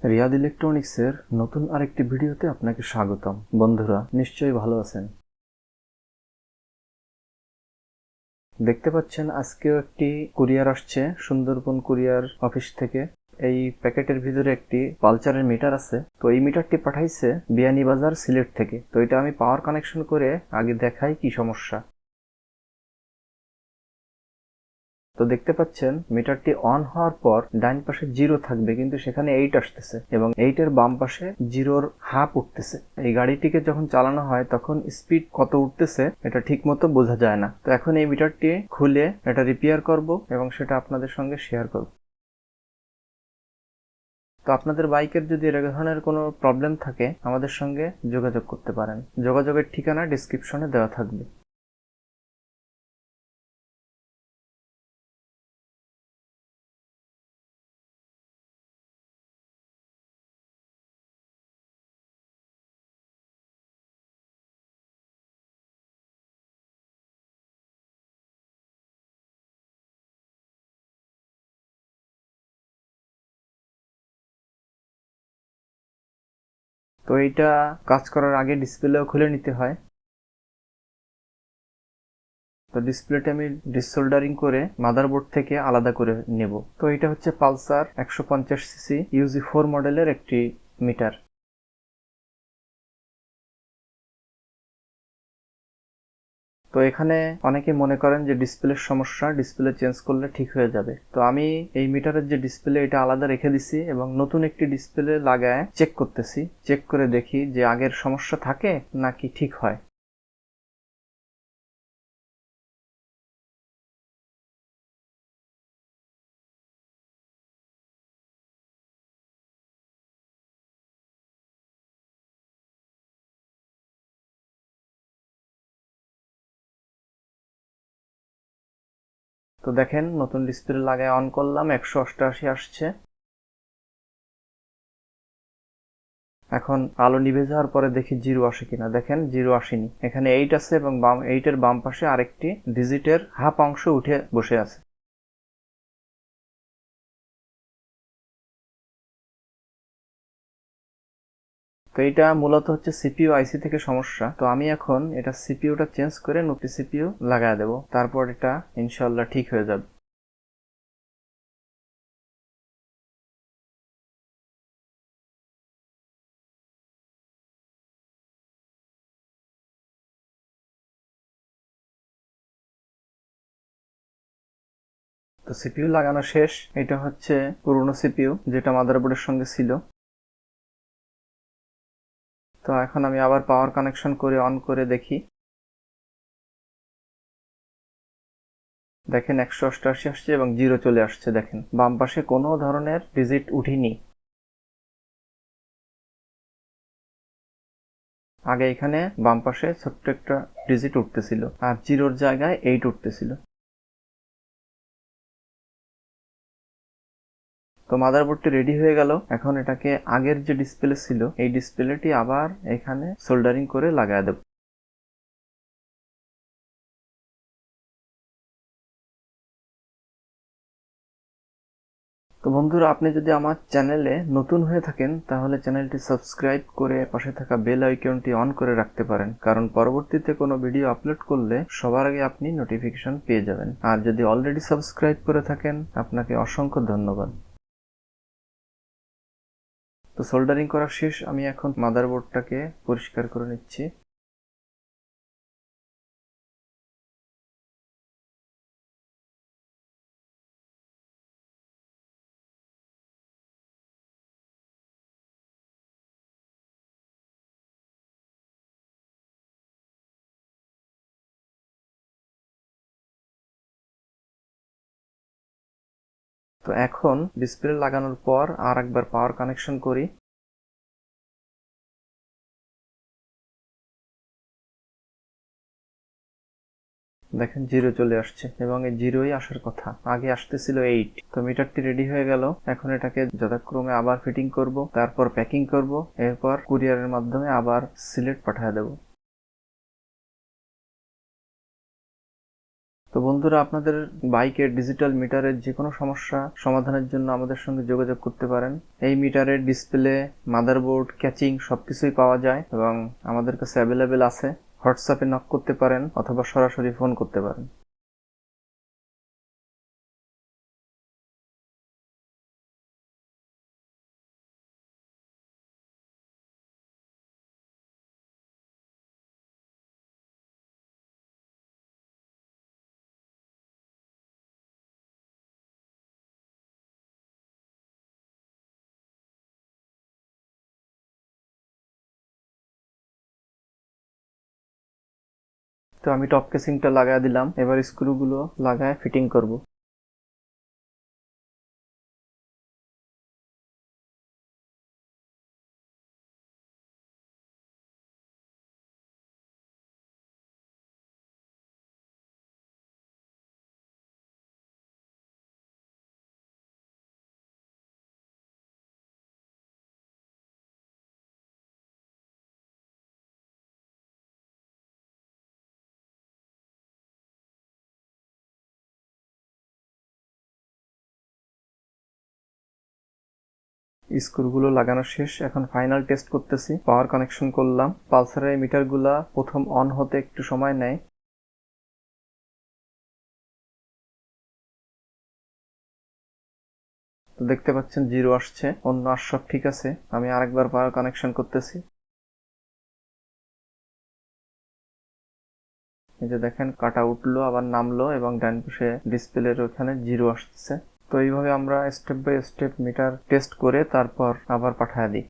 রিয়াদ ইলেকট্রনিক্সের নতুন আরেকটি ভিডিওতে আপনাকে স্বাগতম। বন্ধুরা, নিশ্চয়ই ভালো আছেন। দেখতে পাচ্ছেন, আজকেও একটি কুরিয়ার আসছে, সুন্দরবন কুরিয়ার অফিস থেকে। এই প্যাকেটের ভিতরে একটি পালচারের মিটার আছে। তো এই মিটারটি পাঠাইছে বিয়ানীবাজার সিলেট থেকে। তো এটা আমি পাওয়ার কানেকশন করে আগে দেখাই কি সমস্যা। তো দেখতে পাচ্ছেন, মিটারটি অন হওয়ার পর ডাইন পাশে জিরো থাকবে, কিন্তু সেখানে এইট আসতেছে এবং এইটের বাম পাশে জিরোর হাফ উঠতেছে। এই গাড়িটিকে যখন চালানো হয়, তখন স্পিড কত উঠতেছে, এটা ঠিক মতো বোঝা যায় না। তো এখন এই মিটারটি খুলে এটা রিপেয়ার করব এবং সেটা আপনাদের সঙ্গে শেয়ার করব। তো আপনাদের বাইকের যদি এর ধরনের কোনো প্রবলেম থাকে, আমাদের সঙ্গে যোগাযোগ করতে পারেন। যোগাযোগের ঠিকানা ডিসক্রিপশনে দেওয়া থাকবে। তো এইটা কাজ করার আগে ডিসপ্লেও খুলে নিতে হয়। তো ডিসপ্লেটা আমি ডিসোল্ডারিং করে মাদারবোর্ড থেকে আলাদা করে নেব। তো এটা হচ্ছে পালসার একশো পঞ্চাশ সিসি ইউজি ফোর মডেলের একটি মিটার তো এখানে অনেকে মনে করেন যে ডিসপ্লের সমস্যা ডিসপ্লে চেঞ্জ করলে ঠিক হয়ে যাবে। তো আমি এই মিটারের যে ডিসপ্লে এটা আলাদা রেখে দিছি এবং নতুন একটি ডিসপ্লে লাগায় চেক করতেছি। চেক করে দেখি যে আগের সমস্যা থাকে নাকি ঠিক হয়। তো দেখেন, নতুন ডিসপ্লে লাগায় অন করলাম, একশো অষ্টআশি আসছে। এখন আলো নিভে যাওয়ার পরে দেখি জিরো আসে কিনা। দেখেন, জিরো আসেনি। এখানে এইট আছে এবং বাম এইটের বাম পাশে আরেকটি ডিজিটের হাফ অংশ উঠে বসে আছে। তো এটা মূলত হচ্ছে সিপিইউ আইসি থেকে সমস্যা। তো আমি এখন এটা সিপিইউটা চেঞ্জ করে নতুন সিপিইউ লাগায় দেব। তারপর এটা ইনশাল্লাহ ঠিক হয়ে যাবে। তো সিপিইউ লাগানো শেষ। এটা হচ্ছে পুরনো সিপিইউ যেটা মাদারবোর্ডের সঙ্গে ছিল। তো এখন আমি আবার পাওয়ার কানেকশন করে অন করে দেখি। দেখেন একশো অষ্টআশি আসছে এবং জিরো চলে আসছে, দেখেন। বাম পাশে কোনো ধরনের ডিজিট উঠিনি। আগে এখানে বাম পাশে ছোট্ট একটা ডিজিট উঠতেছিল, আর জিরোর জায়গায় এইট উঠতেছিল। তো মাদারবোর্ডটি রেডি হয়ে গেল। এখন এটাকে আগের যে ডিসপ্লে ছিল, এই ডিসপ্লেটি আবার এখানে সোল্ডারিং করে লাগায় দেব। তো বন্ধুরা, আপনি যদি আমার চ্যানেলে নতুন হয়ে থাকেন, তাহলে চ্যানেলটি সাবস্ক্রাইব করে পাশে থাকা বেল আইকনটি অন করে রাখতে পারেন। কারণ পরবর্তীতে কোনো ভিডিও আপলোড করলে সবার আগে আপনি নোটিফিকেশন পেয়ে যাবেন। আর যদি অলরেডি সাবস্ক্রাইব করে থাকেন, আপনাকে অসংখ্য ধন্যবাদ। তো সোল্ডারিং করা শেষ। আমি এখন মাদারবোর্ডটাকে পরিষ্কার করে নিচ্ছি। তো এখন ডিসপ্লে লাগানোর পর আর একবার পাওয়ার কানেকশন করি। দেখেন, জিরো চলে আসছে এবং এই জিরোই আসার কথা। আগে আসতেছিল এইট তো মিটারটি রেডি হয়ে গেল। এখন এটাকে যথাক্রমে আবার ফিটিং করব, তারপর প্যাকিং করব, এরপর কুরিয়ারের মাধ্যমে আবার সিলেট পাঠিয়ে দেব। তো বন্ধুরা, আপনাদের বাইকের ডিজিটাল মিটারের যে কোনো সমস্যা সমাধানের জন্য আমাদের সঙ্গে যোগাযোগ করতে পারেন। এই মিটারের ডিসপ্লে মাদারবোর্ড ক্যাচিং সবকিছুই পাওয়া যায় এবং আমাদের কাছে অ্যাভেলেবেল আছে। হোয়াটসঅ্যাপে নক করতে পারেন অথবা সরাসরি ফোন করতে পারেন। তো আমি টপ কেসিংটা লাগায় দিলাম। এবার স্ক্রুগুলো লাগায় ফিটিং করব। স্ক্রুগুলো লাগানো শেষ। এখন ফাইনাল টেস্ট করতেছি। পাওয়ার কানেকশন করলাম। পালসারের মিটারগুলা প্রথম অন হতে একটু সময় নেয়। তো দেখতে পাচ্ছেন, জিরো আসছে। অন্য আর সব ঠিক আছে। আমি আরেকবার পাওয়ার কানেকশন করতেছি। এই যে দেখেন, কাটা উঠল, আবার নামলো এবং ডান পাশে ডিসপ্লের ওখানে জিরো আসছে। তো এইভাবে আমরা step by step meter test করে তারপর আবার পাঠায় দিই।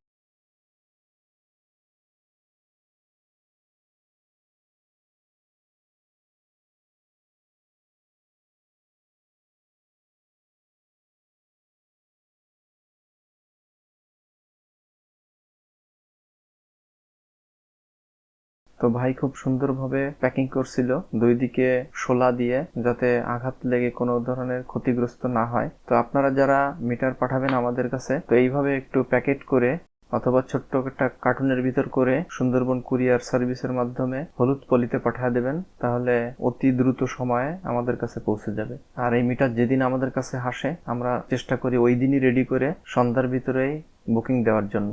তো ভাই খুব সুন্দরভাবে প্যাকিং করছিল। দুই দিকে শোলা দিয়ে যাতে আঘাত লেগে কোনো ধরনের ক্ষতিগ্রস্ত না হয়। তো আপনারা যারা মিটার পাঠাবেন আমাদের কাছে, তো এইভাবে একটু প্যাকেট করে অথবা ছোট্ট একটা কার্টুনের ভিতর করে সুন্দরবন কুরিয়ার সার্ভিসের মাধ্যমে হলুদ পলিতে পাঠিয়ে দেবেন, তাহলে অতি দ্রুত সময়ে আমাদের কাছে পৌঁছে যাবে। আর এই মিটার যেদিন আমাদের কাছে হাসে আমরা চেষ্টা করি ওই দিনই রেডি করে সন্ধ্যার ভিতরেই বুকিং দেওয়ার জন্য।